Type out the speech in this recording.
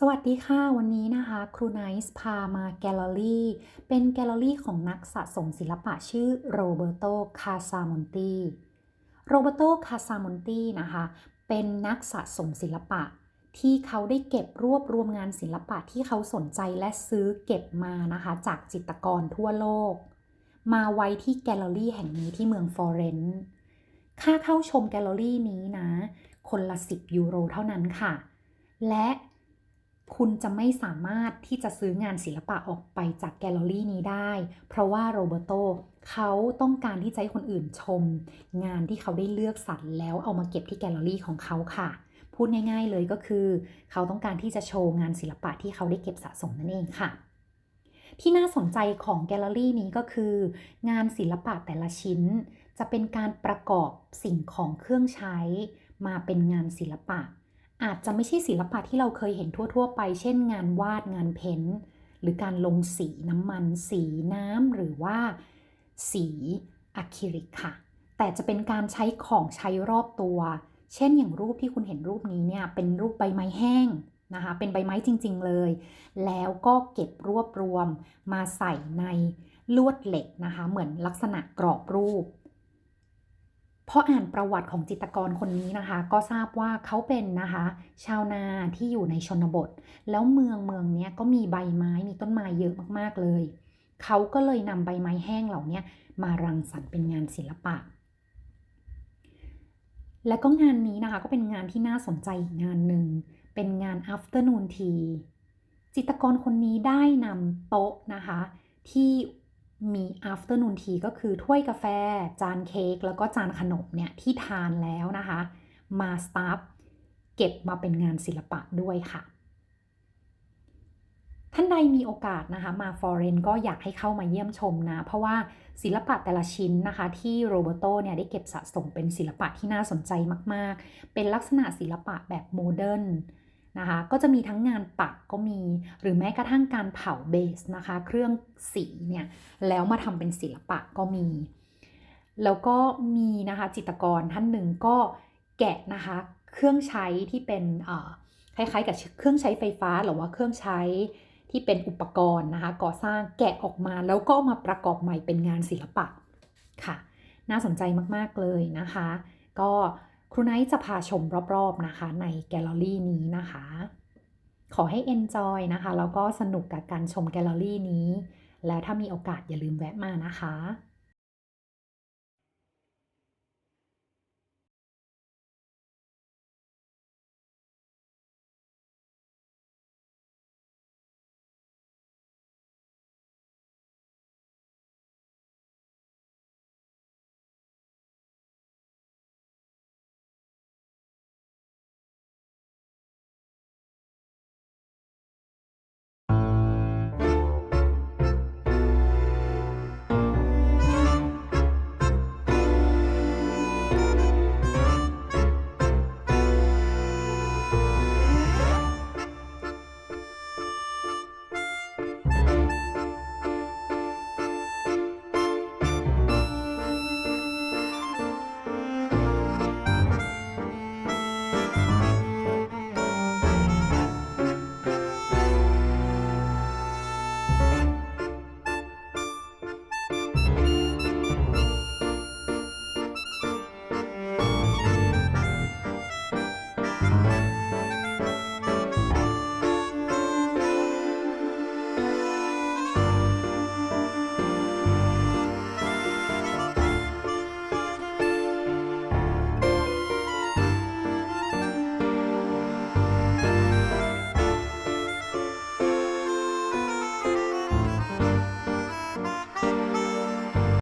สวัสดีค่ะ วันนี้นะคะครูไนซ์พามาแกลเลอรี่ เป็นแกลเลอรี่ของนักสะสมศิลปะชื่อโรเบโตคาซามอนตีโรเบโตคาซามอนตีนะคะ เป็นนักสะสมศิลปะ ที่เขาได้เก็บรวบรวมงานศิลปะที่เขาสนใจและซื้อเก็บมานะคะ จากจิตรกรทั่วโลก มาไว้ที่แกลเลอรี่แห่งนี้ที่เมืองฟลอเรนซ์ค่าเข้าชมแกลเลอรี่นี้นะ คนละ 10 ยูโรเท่านั้นค่ะ และ คุณจะไม่สามารถที่จะซื้องานศิลปะออกไปจากแกลเลอรี่นี้ได้ เพราะว่าโรเบโตเขาต้องการที่จะให้คนอื่นชม งานที่เขาได้เลือกสรรแล้วเอามาเก็บที่แกลเลอรี่ของเขาค่ะ พูดง่าย ๆเลยก็คือ เขาต้องการที่จะโชว์งานศิลปะที่เขาได้เก็บสะสมนั่นเองค่ะ ที่น่าสนใจของแกลเลอรี่นี้ก็คือ งานศิลปะแต่ละชิ้น จะเป็นการประกอบสิ่งของเครื่องใช้ มาเป็นงานศิลปะ อาจจะไม่ใช่ศิลปะที่เราเคยเห็นทั่ว ๆ ไป เช่น งานวาดงานเพ้นท์หรือการลงสีน้ำมัน สีน้ำหรือว่า สีอะคริลิกค่ะ แต่จะเป็นการใช้ของใช้รอบตัว เช่นอย่างรูปที่คุณเห็นรูปนี้เนี่ยเป็นรูปใบไม้แห้งนะคะ เป็นใบไม้จริง ๆ เลย แล้วก็เก็บรวบรวมมาใส่ในลวดเหล็กนะคะ เหมือนลักษณะกรอบรูป พออ่านประวัติของจิตรกรคนนี้นะคะ ก็ทราบว่าเขาเป็นนะคะ ชาวนาที่อยู่ในชนบท แล้วเมืองเมืองนี้ก็มีใบไม้มีต้นไม้เยอะมากๆเลย เขาก็เลยนำใบไม้แห้งเหล่านี้มารังสรรค์เป็นงานศิลปะ และก็งานนี้นะคะก็เป็นงานที่น่าสนใจอีกงานหนึ่ง เป็นงาน afternoon tea จิตรกรคนนี้ได้นำโต๊ะนะคะ ที่ มี afternoon tea ก็คือถ้วยกาแฟ จานเค้กแล้วก็จานขนมเนี่ยที่ทานแล้วนะคะ มาสตาฟเก็บมาเป็นงานศิลปะด้วยค่ะ ท่านใดมีโอกาสนะคะมาฟอร์เรนก็อยากให้เข้ามาเยี่ยมชมนะ เพราะว่าศิลปะแต่ละชิ้นนะคะ ที่โรเบโตเนี่ยได้เก็บสะสมเป็นศิลปะที่น่าสนใจมาก ๆ เป็นลักษณะศิลปะแบบโมเดิร์น นะคะก็จะมีทั้งงานปักก็มีหรือแม้กระทั่งการเผาเบสนะคะ เครื่องสีเนี่ยแล้วมาทำเป็นศิลปะก็มี แล้วก็มีนะคะจิตรกรท่านหนึ่งก็แกะนะคะเครื่องใช้ที่เป็นคล้ายๆกับเครื่องใช้ไฟฟ้าหรือว่าเครื่องใช้ที่เป็นอุปกรณ์นะคะก่อสร้างแกะออกมาแล้วก็มาประกอบใหม่เป็นงานศิลปะค่ะ น่าสนใจมากๆเลยนะคะ ก็ ครูไนท์จะพาชมรอบๆนะคะในแกลเลอรี่นี้นะคะ ขอให้ enjoy นะคะ แล้วก็สนุกกับการชมแกลเลอรี่นี้ แล้วถ้ามีโอกาสอย่าลืมแวะมานะคะ